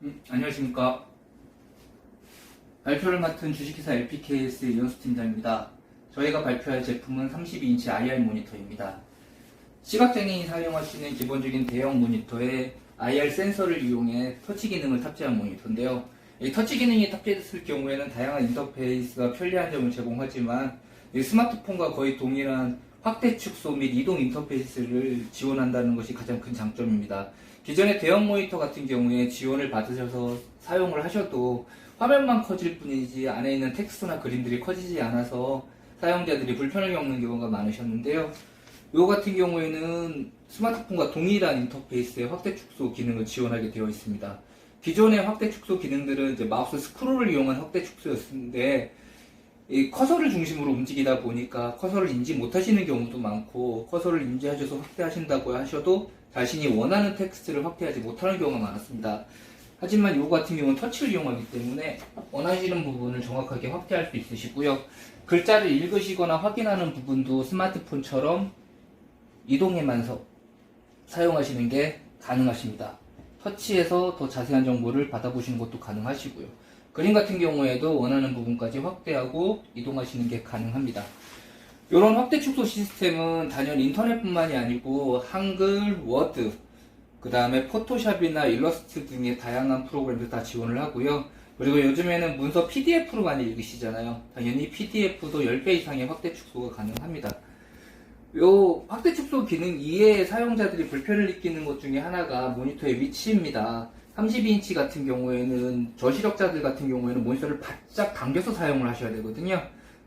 음, 안녕하십니까. 발표를 맡은 주식회사 LPKS 이현수 팀장입니다. 저희가 발표할 제품은 32인치 IR 모니터입니다. 시각장애인이 사용하시는 기본적인 대형 모니터에 IR 센서를 이용해 터치 기능을 탑재한 모니터인데요. 이 터치 기능이 탑재됐을 경우에는 다양한 인터페이스가 편리한 점을 제공하지만 이 스마트폰과 거의 동일한 확대 축소 및 이동 인터페이스를 지원한다는 것이 가장 큰 장점입니다. 기존의 대형 모니터 같은 경우에 지원을 받으셔서 사용을 하셔도 화면만 커질 뿐이지 안에 있는 텍스트나 그림들이 커지지 않아서 사용자들이 불편을 겪는 경우가 많으셨는데요. 요 같은 경우에는 스마트폰과 동일한 인터페이스의 확대 축소 기능을 지원하게 되어 있습니다. 기존의 확대 축소 기능들은 이제 마우스 스크롤을 이용한 확대 축소였는데 이 커서를 중심으로 움직이다 보니까 커서를 인지 못하시는 경우도 많고 커서를 인지하셔서 확대하신다고 하셔도 자신이 원하는 텍스트를 확대하지 못하는 경우가 많았습니다. 하지만 이거 같은 경우는 터치를 이용하기 때문에 원하시는 부분을 정확하게 확대할 수 있으시고요. 글자를 읽으시거나 확인하는 부분도 스마트폰처럼 이동해만서 사용하시는 게 가능하십니다. 터치해서 더 자세한 정보를 받아보시는 것도 가능하시고요. 그림 같은 경우에도 원하는 부분까지 확대하고 이동하시는 게 가능합니다. 이런 확대 축소 시스템은 단연 인터넷뿐만이 아니고 한글, 워드, 그 다음에 포토샵이나 일러스트 등의 다양한 프로그램들 다 지원을 하고요. 그리고 요즘에는 문서 PDF로 많이 읽으시잖아요. 당연히 PDF도 10배 이상의 확대 축소가 가능합니다. 요 확대 축소 기능 이외에 사용자들이 불편을 느끼는 것 중에 하나가 모니터의 위치입니다. 32인치 같은 경우에는 저시력자들 같은 경우에는 모니터를 바짝 당겨서 사용을 하셔야 되거든요.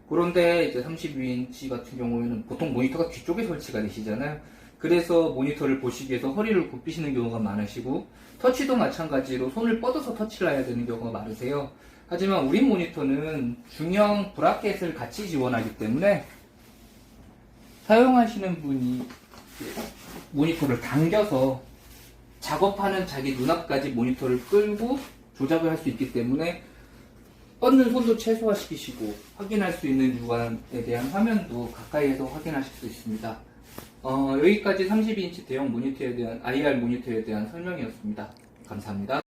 그런데 이제 32인치 같은 경우에는 보통 모니터가 뒤쪽에 설치가 되시잖아요. 그래서 모니터를 보시기 위해서 허리를 굽히시는 경우가 많으시고 터치도 마찬가지로 손을 뻗어서 터치를 해야 되는 경우가 많으세요. 하지만 우리 모니터는 중형 브라켓을 같이 지원하기 때문에 사용하시는 분이 모니터를 당겨서 작업하는 자기 눈앞까지 모니터를 끌고 조작을 할 수 있기 때문에 뻗는 손도 최소화시키시고 확인할 수 있는 유관에 대한 화면도 가까이에서 확인하실 수 있습니다. 어, 여기까지 32인치 대형 모니터에 대한 IR 모니터에 대한 설명이었습니다. 감사합니다.